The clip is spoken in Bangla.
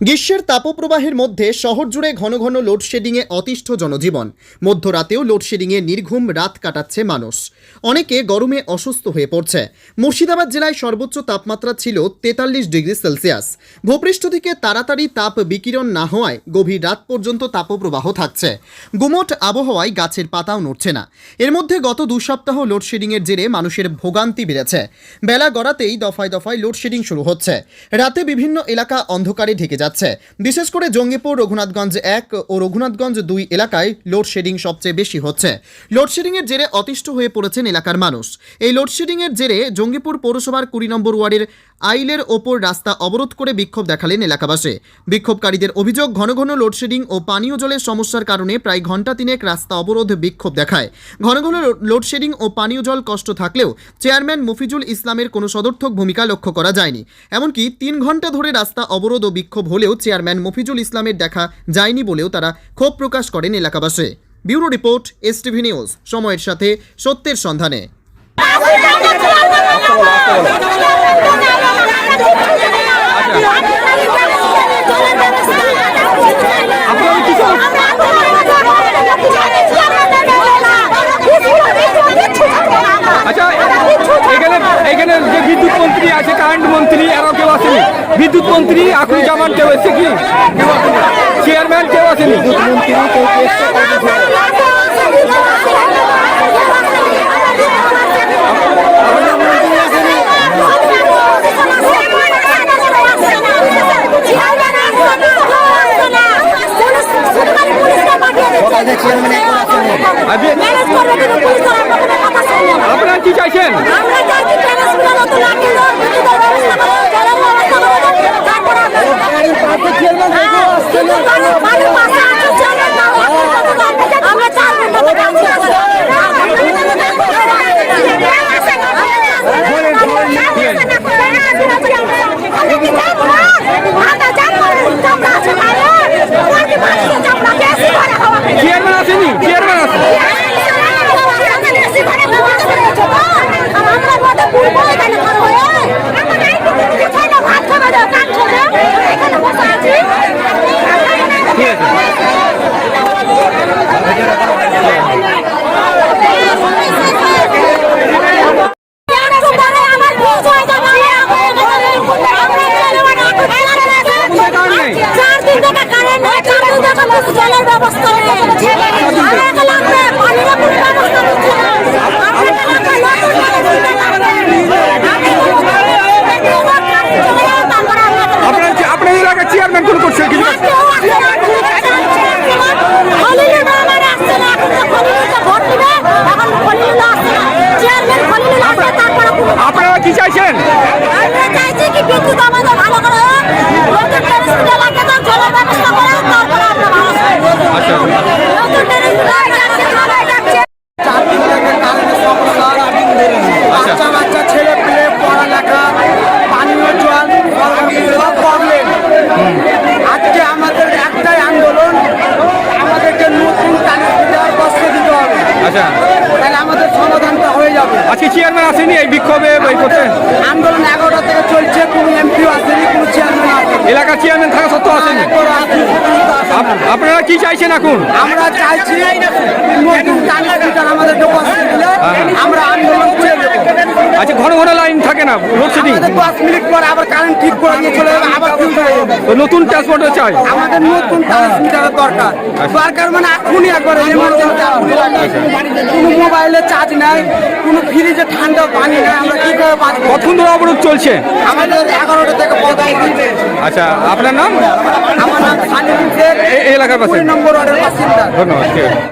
গ্রীষ্মের তাপপ্রবাহের মধ্যে শহর জুড়ে ঘন ঘন লোডশেডিংয়ে অতিষ্ঠ জনজীবন। মধ্যরাতেও লোডশেডিংয়ে নির্ঘুম রাত কাটাচ্ছে মানুষ। অনেকে গরমে অসুস্থ হয়ে পড়ছে। মুর্শিদাবাদ জেলায় সর্বোচ্চ তাপমাত্রা ছিল তেতাল্লিশ ডিগ্রি সেলসিয়াস। ভূপৃষ্ঠ থেকে তাড়াতাড়ি তাপ বিকিরণ না হওয়ায় গভীর রাত পর্যন্ত তাপপ্রবাহ থাকছে। গুমট আবহাওয়ায় গাছের পাতাও নড়ছে না। এর মধ্যে গত দু সপ্তাহ লোডশেডিংয়ের জেরে মানুষের ভোগান্তি বেড়েছে। বেলা গড়াতেই দফায় দফায় লোডশেডিং শুরু হচ্ছে। রাতে বিভিন্ন এলাকা অন্ধকারে ঢেকে যাচ্ছে। বিশেষ করে জঙ্গিপুর, রঘুনাথগঞ্জ এক ও রঘুনাথগঞ্জ দুই এলাকায় লোডশেডিং সবচেয়ে বেশি হচ্ছে। লোডশেডিংয়ের জেরে অতিষ্ঠ হয়ে পড়েছেন এলাকার মানুষ। এই লোডশেডিংয়ের জেরে জঙ্গিপুর পৌরসভার কুড়ি নম্বর ওয়ার্ডের আইলের ওপর রাস্তা অবরোধ করে বিক্ষোভ দেখালেন এলাকাবাসী। বিক্ষোভকারীদের অভিযোগ, ঘন ঘন লোডশেডিং ও পানীয় জলের সমস্যার কারণে প্রায় ঘণ্টা তিনেক রাস্তা অবরোধ বিক্ষোভ দেখায়। ঘন ঘন লোডশেডিং ও পানীয় জল কষ্ট থাকলেও চেয়ারম্যান মফিজুল ইসলামের কোনো সদর্থক ভূমিকা লক্ষ্য করা যায়নি। এমনকি তিন ঘণ্টা ধরে রাস্তা অবরোধ ও বিক্ষোভ হলেও চেয়ারম্যান মফিজুল ইসলামের দেখা যায়নি বলেও তারা ক্ষোভ প্রকাশ করেন এলাকাবাসী। Bureau report S TV news, সময়ের সাথে সত্যের সন্ধানে আচ্ছা এখানে এখানে যে বিদ্যুৎ মন্ত্রী আছে কারেন্ট মন্ত্রী এরাও কেউ আসেনি বিদ্যুৎ মন্ত্রী আকুল জামান কেউ এসছে কি? চেয়ারম্যান কেউ আসেনি? আপনারা কি চাইছেন? আমরা চাইছি চেয়ারম্যান ব্যবস্থা বিক্ষোভে বই আন্দোলন এগারোটা থেকে চলছে কোনো এমপিও আসেনি কোনো চেয়ারম্যান থাকা সত্ত্বেও আসেনি আপনারা কি চাইছেন এখন? আমরা চাইছি কানেক্টার আমাদেরকে আমরা আন্দোলন আচ্ছা ঘন ঘন লাইন থাকে না লোডশেডিং আমাদের দশ মিনিট পর আবার কারেন্ট ঠিক করে দিয়ে চলে যাবে আবার নতুন ট্রান্সপোর্টে চাই। আমাদের নতুন ট্রান্সমিটারের দরকার। দরকার মানে এখনই একবার লাগবে কোনো মোবাইলে চার্জ নাই কোনো ফ্রিজে ঠান্ডা পানি নাই আমরা কি করে কতক্ষণ ধরে অবরোধ চলছে? আমাদের এগারোটা থেকে দিচ্ছে আচ্ছা আপনার নাম? আমার নাম সানি এই এলাকার পাশে নম্বর ধন্যবাদ ঠিক আছে।